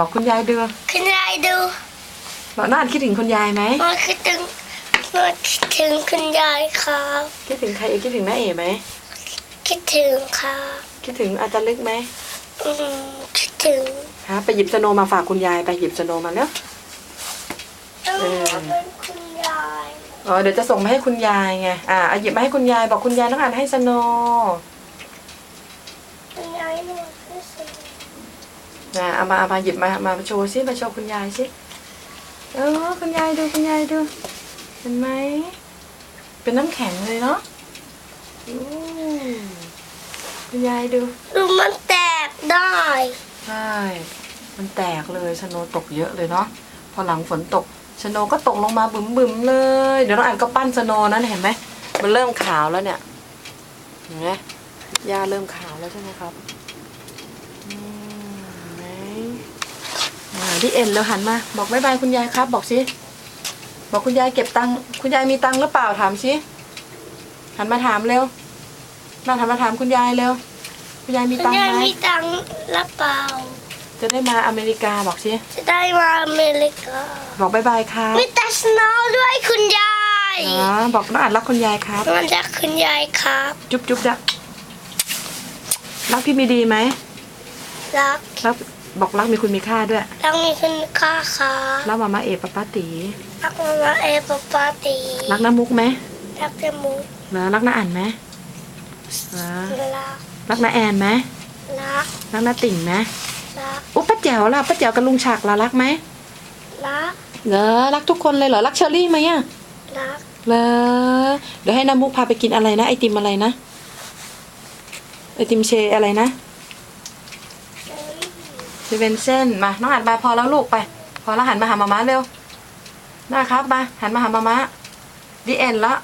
บอกคุณยายดูคุณยายดูบอกน้าอันคิดถึงคุณยายไหมมาคิดถึงมาคิดถึงคุณยายครับ คิดถึงใครเอกคิดถึงน้าเอ๋ไหมคิดถึงครับคิดถึงอาจารย์ลึกไหมอืมคิดถึงฮะไปหยิบสโนว์มาฝากคุณยายไปหยิบสโนว์มาแล้วต้องเออเป็นคุณยายอ๋อเดี๋ยวจะส่งมาให้คุณยายไงอ่าเอาหยิบมาให้คุณยายบอกคุณยายต้องอ่านให้สโนว์คุณยายหนูที่สุดนะเอามาเอามาหยิบมามาโชว์ซิมาโชว์คุณยายซิเออคุณยายดูคุณยายดู เห็นไหมเป็นน้ำแข็งเลยเนาะอู้คุณยายดูดูมันแตกได้ ใช่มันแตกเลยชโนตกเยอะเลยเนาะพอหลังฝนตกชโนก็ตกลงมาบึ้มๆเลย เดี๋ยวน้องอ่านก็ปั้นชโนนั่นเห็นไหมมันเริ่มขาวแล้วเนี่ยเห็นไหมหญ้าเริ่มขาวแล้วใช่ไหมครับอืมเห็นไหม อ่าที่เอ็นแล้วหันมา บอกบายบายคุณยายครับ บอกสิบอกคุณยายเก็บตังค์คุณยายมีตังค์หรือเปล่าถามสิหันมาถามเร็วน่าหันมาถามคุณยายเร็วคุณยายมีคุณตังค์ยายไหมมีตังค์หรือเปล่า จะได้มาอเมริกาบอกสิจะได้มาอเมริกาบอกบายบายครับมีแต่สโนว์ด้วยคุณยายอ๋อบอกน้องอัดรักคุณยายครับ มันจากคุณยายครับจุ๊บจุ๊บจ้ะรักพี่มีดีไหมรักรัก บอกรักมีคุณมีค่าด้วย รักมีคุณค่าครับรักมามาเอปะป้าตีรักมามาเอปปาตีรักน้ามุกไหมรักเจมูกเหรอรักน้าอันไหมเหรอรักรักน้าแอนไหมรักรักน้าติ่งไหมรักอุ๊ป้าแจ๋วล่ะป้าแจ๋วกับลุงฉากล่ะรักไหมรักเหรอรักทุกคนเลยเหรอรักเชอรี่ไหมอะรักเหรอเดี๋ยวให้น้ามุกพาไปกินอะไรนะไอติมอะไรนะไอติมเชอะไรนะ จะเป็นเส้นมาน้องหันมาพอแล้วลูกไป พอแล้วหันมาหามาม่าเร็วนะครับมาหันมาหามาม่าดีเอ็นละ